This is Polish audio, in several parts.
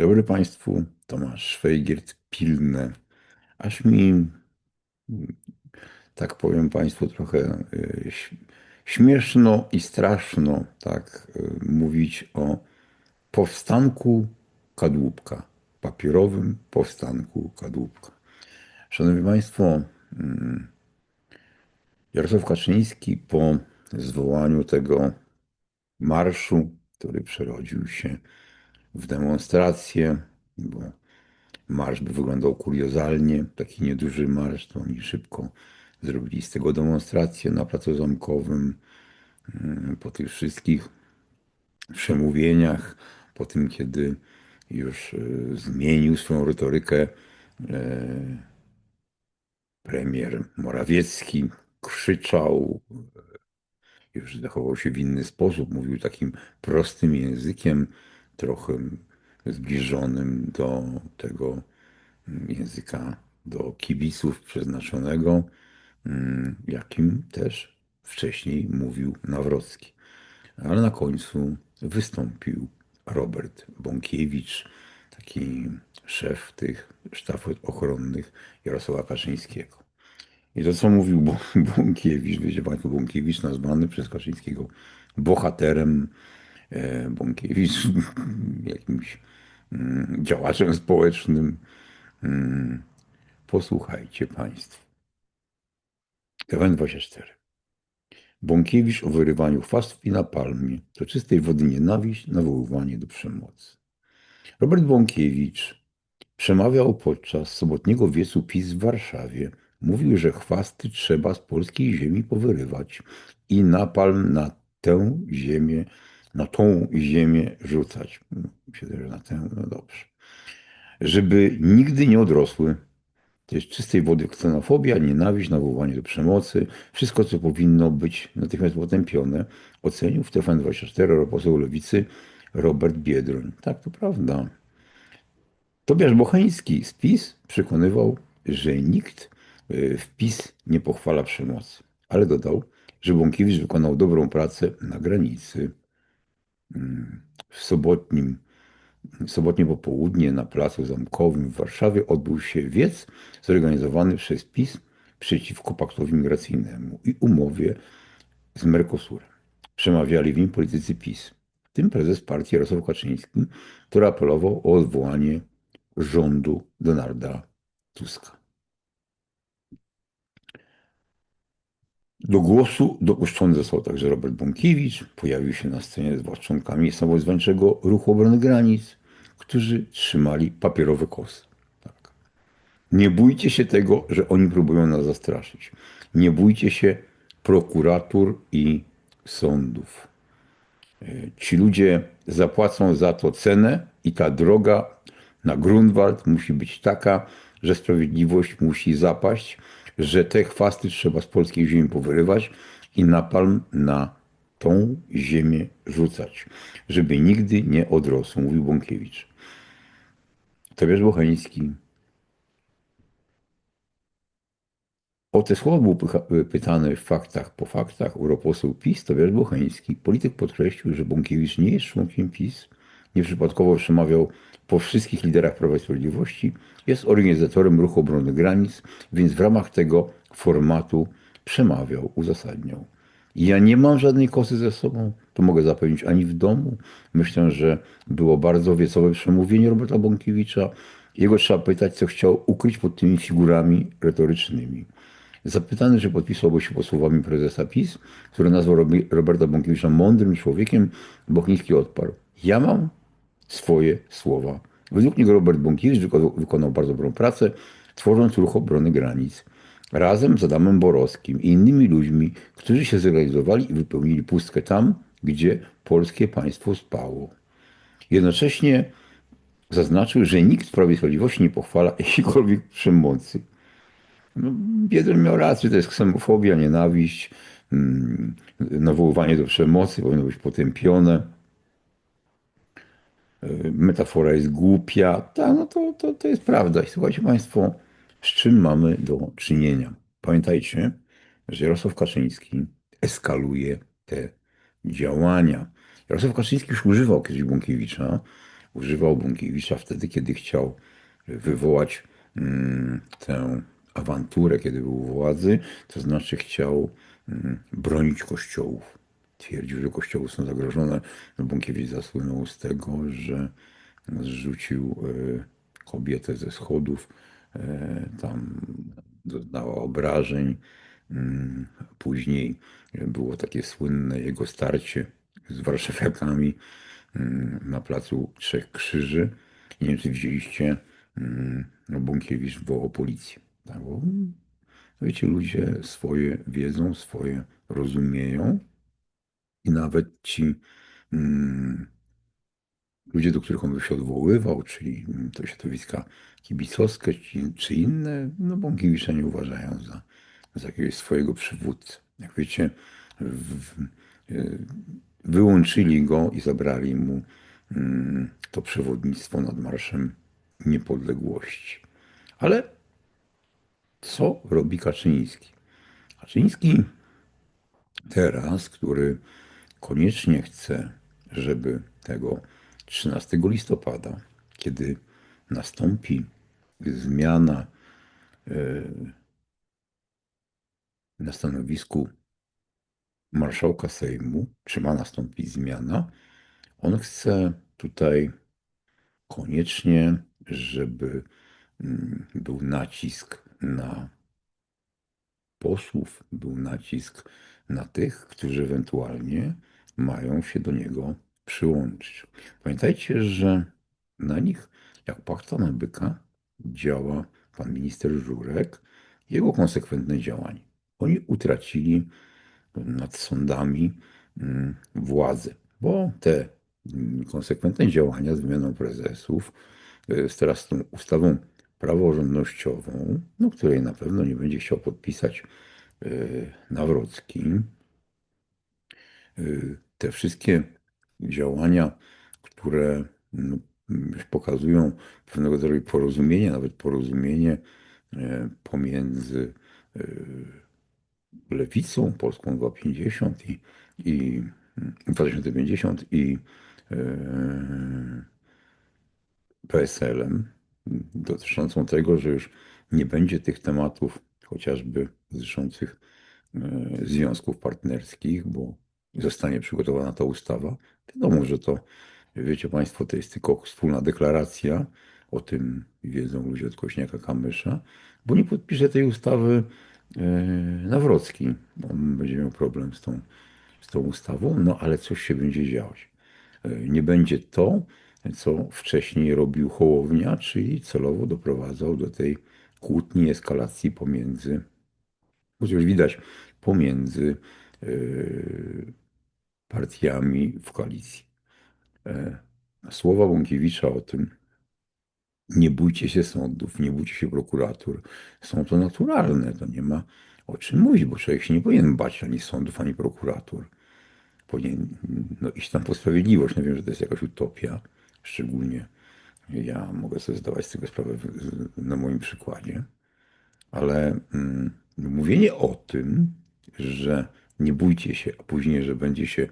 Dobry Państwu, Tomasz Szwejgiert, pilne. Aż mi, tak powiem Państwu, trochę y, śmieszno i straszno tak y, mówić o powstanku kadłubka, papierowym powstanku kadłubka. Szanowni Państwo, mm, Jarosław Kaczyński po zwołaniu tego marszu, który przerodził się w demonstrację, bo marsz by wyglądał kuriozalnie, taki nieduży marsz, to oni szybko zrobili z tego demonstrację na Placu Zamkowym, mm, po tych wszystkich przemówieniach, po tym, kiedy już y, zmienił swoją retorykę e, premier Morawiecki, krzyczał, już zachował się w inny sposób, mówił takim prostym językiem, trochę zbliżonym do tego języka do kibiców przeznaczonego, mm, jakim też wcześniej mówił Nawrocki. Ale na końcu wystąpił Robert Bąkiewicz, taki szef tych sztafet ochronnych Jarosława Kaczyńskiego. I to, co mówił Bą- Bąkiewicz, wiecie Państwo, Bąkiewicz nazwany przez Kaczyńskiego bohaterem, Bąkiewicz jakimś mm, działaczem społecznym. Mm, Posłuchajcie Państwo. TVN24. Bąkiewicz o wyrywaniu chwastów i napalmie. To czystej wody nienawiść, nawoływanie do przemocy. Robert Bąkiewicz przemawiał podczas sobotniego wiecu PiS w Warszawie. Mówił, że chwasty trzeba z polskiej ziemi powyrywać i napalm na tę ziemię, na tą ziemię rzucać. No, Myślę, że na tę, no dobrze. Żeby nigdy nie odrosły. To jest czystej wody ksenofobia, nienawiść, nawoływanie do przemocy. Wszystko, co powinno być natychmiast potępione, ocenił w TVN24 poseł Lewicy Robert Biedroń. Tak, to prawda. Tobiasz Bocheński z PiS przekonywał, że nikt y, w PiS nie pochwala przemocy, ale dodał, że Bąkiewicz wykonał dobrą pracę na granicy. W sobotnim, sobotnie popołudnie na Placu Zamkowym w Warszawie odbył się wiec zorganizowany przez PiS przeciwko paktowi migracyjnemu i umowie z Mercosurem. Przemawiali w nim politycy PiS, w tym prezes partii Jarosław Kaczyński, który apelował o odwołanie rządu Donalda Tuska. Do głosu dopuszczony został także Robert Bąkiewicz. Pojawił się na scenie z członkami samozwańczego Ruchu Obrony Granic, którzy trzymali papierowe kosy. Tak. Nie bójcie się tego, że oni próbują nas zastraszyć. Nie bójcie się prokuratur i sądów. E, Ci ludzie zapłacą za to cenę i ta droga na Grunwald musi być taka, że sprawiedliwość musi zapaść, że te chwasty trzeba z polskiej ziemi powyrywać i napalm na tą ziemię rzucać, żeby nigdy nie odrosł, mówił Bąkiewicz. Tobiasz Bocheński O te słowa był pytany w faktach po faktach europoseł PiS Tobiasz Bocheński. Polityk podkreślił, że Bąkiewicz nie jest członkiem PiS, nieprzypadkowo przemawiał po wszystkich liderach Prawa i Sprawiedliwości, jest organizatorem ruchu obrony granic, więc w ramach tego formatu przemawiał, uzasadniał. Ja nie mam żadnej kosy ze sobą, to mogę zapewnić, ani w domu. Myślę, że było bardzo wiecowe przemówienie Roberta Bąkiewicza. Jego trzeba pytać, co chciał ukryć pod tymi figurami retorycznymi. Zapytany, czy podpisałby się pod słowami prezesa PiS, który nazwał Roberta Bąkiewicza mądrym człowiekiem, Bochnicki odparł. Ja mam swoje słowa. Według niego Robert Bąkiewicz wykonał, bardzo dobrą pracę, tworząc ruch obrony granic. Razem z Adamem Borowskim i innymi ludźmi, którzy się zorganizowali i wypełnili pustkę tam, gdzie polskie państwo spało. Jednocześnie zaznaczył, że nikt Prawie Sprawiedliwości nie pochwala jakiejkolwiek przemocy. No, Biedroń miał rację, to jest ksenofobia, nienawiść, mm, nawoływanie do przemocy powinno być potępione. Y, Metafora jest głupia. Tak, no to, to, to jest prawda. I słuchajcie Państwo, z czym mamy do czynienia? Pamiętajcie, że Jarosław Kaczyński eskaluje te działania. Jarosław Kaczyński już używał kiedyś Bąkiewicza używał Bąkiewicza wtedy, kiedy chciał wywołać mm, tę awanturę, kiedy był u władzy, to znaczy chciał mm, bronić kościołów. Twierdził, że kościoły są zagrożone. Bąkiewicz zasłynął z tego, że zrzucił e, kobietę ze schodów, e, tam doznała obrażeń. Mm, Później było takie słynne jego starcie z warszawiakami mm, na placu Trzech Krzyży. Nie wiem, czy widzieliście, mm, Bąkiewicz wołał policję. Tak, bo, wiecie, ludzie swoje wiedzą, swoje rozumieją i nawet ci ludzie, do których on by się odwoływał, czyli to środowiska kibicowskie czy, czy inne, no Bąkiewicza nie uważają za, za jakiegoś swojego przywódcę. Jak wiecie, w, wyłączyli go i zabrali mu mm, to przewodnictwo nad Marszem Niepodległości. Ale co robi Kaczyński? Kaczyński teraz, który koniecznie chce, żeby tego 13 listopada, kiedy nastąpi zmiana e, na stanowisku marszałka Sejmu, czy ma nastąpić zmiana, on chce tutaj koniecznie, żeby mm, był nacisk na posłów, był nacisk na tych, którzy ewentualnie mają się do niego przyłączyć. Pamiętajcie, że na nich, jak pachta na byka, działa pan minister Żurek, jego konsekwentne działanie. Oni utracili nad sądami mm, władzę, bo te mm, konsekwentne działania z wymianą prezesów, e, z teraz tą ustawą praworządnościową, no, której na pewno nie będzie chciał podpisać e, Nawrocki, e, te wszystkie działania, które no, pokazują pewnego rodzaju porozumienie, nawet porozumienie pomiędzy lewicą, Polską 250 i, i 2050 i e, PSL-em dotyczącą tego, że już nie będzie tych tematów chociażby dotyczących e, związków partnerskich, bo zostanie przygotowana ta ustawa. Wiadomo, że to, wiecie Państwo, to jest tylko wspólna deklaracja, o tym wiedzą ludzie od Kośniaka-Kamysza, bo nie podpisze tej ustawy E, Nawrocki. On będzie miał problem z tą, z tą ustawą, no ale coś się będzie działać. E, nie będzie to, co wcześniej robił Hołownia, czyli celowo doprowadzał do tej kłótni, eskalacji pomiędzy, chociaż widać, pomiędzy e, partiami w koalicji. Słowa Bąkiewicza o tym, nie bójcie się sądów, nie bójcie się prokuratur. Są to naturalne, to nie ma o czym mówić, bo człowiek się nie powinien bać ani sądów, ani prokuratur. Powinien no, iść tam po sprawiedliwość. No wiem, że to jest jakaś utopia, szczególnie ja mogę sobie zdawać z tego sprawę na moim przykładzie, ale mm, mówienie o tym, że nie bójcie się, a później, że będzie się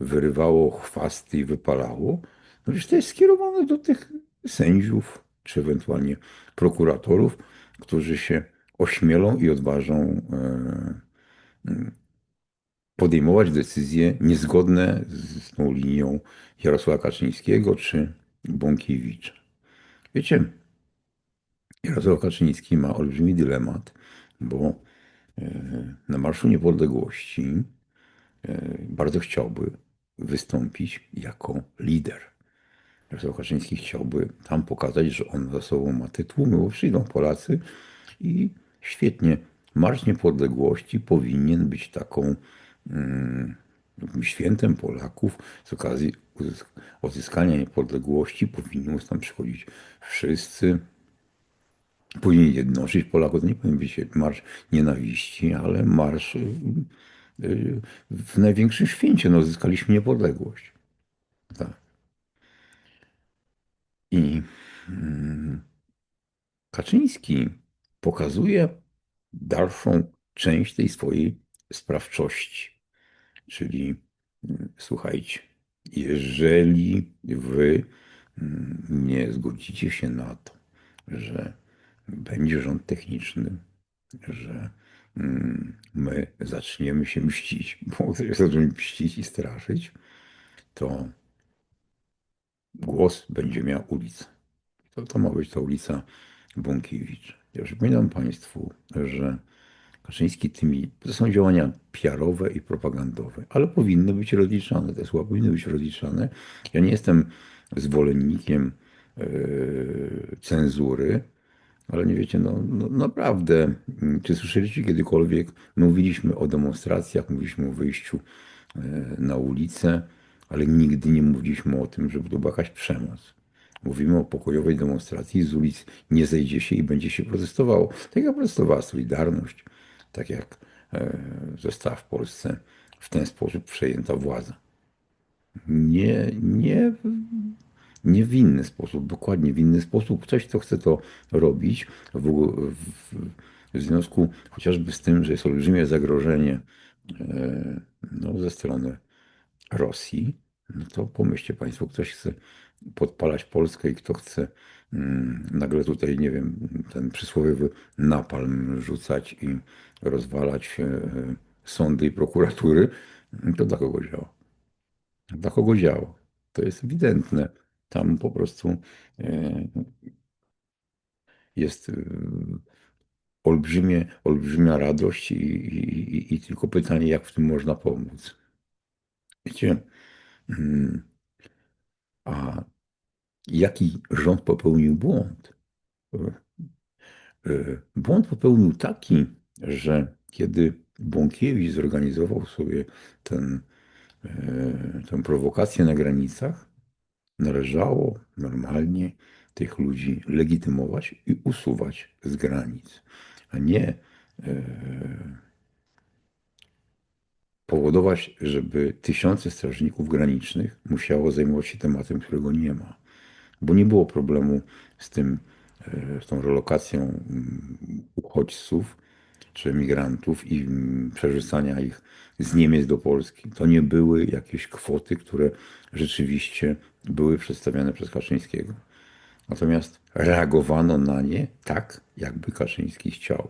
wyrywało chwasty i wypalało, no przecież to jest skierowane do tych sędziów, czy ewentualnie prokuratorów, którzy się ośmielą i odważą e, podejmować decyzje niezgodne z tą linią Jarosława Kaczyńskiego czy Bąkiewicza. Wiecie, Jarosław Kaczyński ma olbrzymi dylemat, bo na Marszu Niepodległości e, bardzo chciałby wystąpić jako lider. Jarosław Kaczyński chciałby tam pokazać, że on za sobą ma tytuł, bo przyjdą Polacy i świetnie. Marsz Niepodległości powinien być taką mm, świętem Polaków z okazji odzyskania niepodległości. Powinni tam przychodzić wszyscy. Powinien jednoczyć Polaków. To nie powinien być marsz nienawiści, ale marsz y, y, w największym święcie. No, odzyskaliśmy niepodległość. Tak. I mm, Kaczyński pokazuje dalszą część tej swojej sprawczości. Czyli mm, słuchajcie, jeżeli wy mm, nie zgodzicie się na to, że będzie rząd techniczny, że mm, my zaczniemy się mścić, bo ktoś zacznie mścić i straszyć, to głos będzie miała ulica. To, to ma być ta ulica Bąkiewicz. Ja przypominam Państwu, że Kaczyński tymi, to są działania PR-owe i propagandowe, ale powinny być rozliczane, te słowa powinny być rozliczane. Ja nie jestem zwolennikiem yy, cenzury, ale nie wiecie, no, no naprawdę, czy słyszeliście kiedykolwiek, mówiliśmy o demonstracjach, mówiliśmy o wyjściu yy, na ulicę, ale nigdy nie mówiliśmy o tym, żeby to była jakaś przemoc. Mówimy o pokojowej demonstracji, z ulic nie zejdzie się i będzie się protestowało. Tak jak protestowała Solidarność, tak jak e, została w Polsce w ten sposób przejęta władza. Nie, nie, nie w inny sposób, dokładnie w inny sposób. Ktoś, kto chce to robić w, w, w związku chociażby z tym, że jest olbrzymie zagrożenie e, no, ze strony Rosji, no to pomyślcie Państwo, ktoś chce podpalać Polskę i kto chce mm, nagle tutaj, nie wiem, ten przysłowiowy napalm rzucać i rozwalać e, sądy i prokuratury, to dla kogo działa? Dla kogo działa? To jest ewidentne. Tam po prostu e, jest e, olbrzymie, olbrzymia radość i, i, i tylko pytanie, jak w tym można pomóc. Wiecie, mm, a jaki rząd popełnił błąd? Błąd popełnił taki, że kiedy Bąkiewicz zorganizował sobie ten, e, tę prowokację na granicach, należało normalnie tych ludzi legitymować i usuwać z granic, a nie e, powodować, żeby tysiące strażników granicznych musiało zajmować się tematem, którego nie ma. Bo nie było problemu z tym, e, z tą relokacją mm, uchodźców czy emigrantów i przerzucania ich z Niemiec do Polski. To nie były jakieś kwoty, które rzeczywiście były przedstawiane przez Kaczyńskiego. Natomiast reagowano na nie tak, jakby Kaczyński chciał.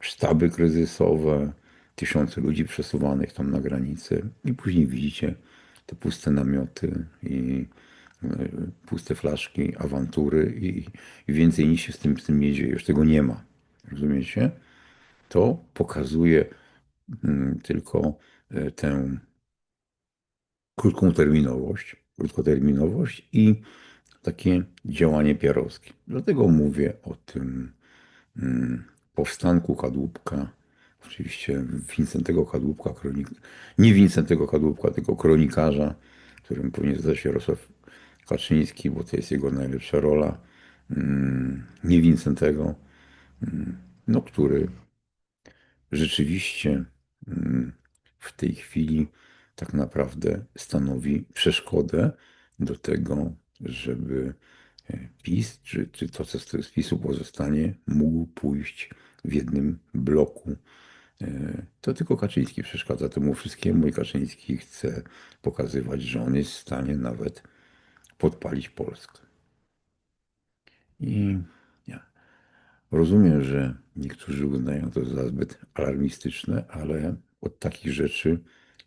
Sztaby kryzysowe, tysiące ludzi przesuwanych tam na granicę i później widzicie te puste namioty i e, puste flaszki, awantury i, i więcej nic się z tym, z tym nie dzieje. Już tego nie ma. Rozumiecie? To pokazuje mm, tylko e, tę krótkoterminowość, krótkoterminowość i takie działanie pierowskie. Dlatego mówię o tym mm, powstanku kadłubka oczywiście Wincentego Kadłubka, kronik... nie Wincentego Kadłubka, tylko kronikarza, którym powinien się Jarosław Kaczyński, bo to jest jego najlepsza rola. Mm, nie Wincentego, no, który rzeczywiście mm, w tej chwili tak naprawdę stanowi przeszkodę do tego, żeby e, PiS, czy, czy to, co z PiSu pozostanie, mógł pójść w jednym bloku E, to tylko Kaczyński przeszkadza temu wszystkiemu i Kaczyński chce pokazywać, że on jest w stanie nawet podpalić Polskę. I rozumiem, że niektórzy uznają to za zbyt alarmistyczne, ale od takich rzeczy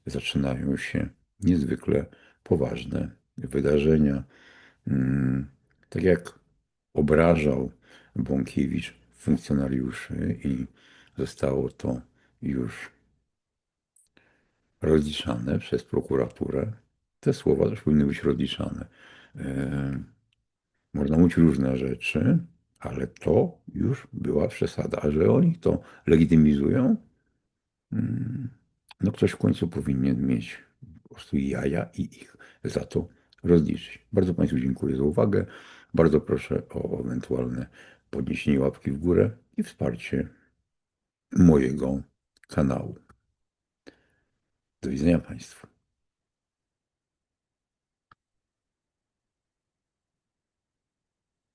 zaczynają się niezwykle poważne wydarzenia. Mm, tak jak obrażał Bąkiewicz funkcjonariuszy i zostało to już rozliczane przez prokuraturę. Te słowa też powinny być rozliczane. E, można mówić różne rzeczy, ale to już była przesada. A że oni to legitymizują, mm, no ktoś w końcu powinien mieć po prostu jaja i ich za to rozliczyć. Bardzo Państwu dziękuję za uwagę. Bardzo proszę o ewentualne podniesienie łapki w górę i wsparcie mojego kanału. Do widzenia Państwu.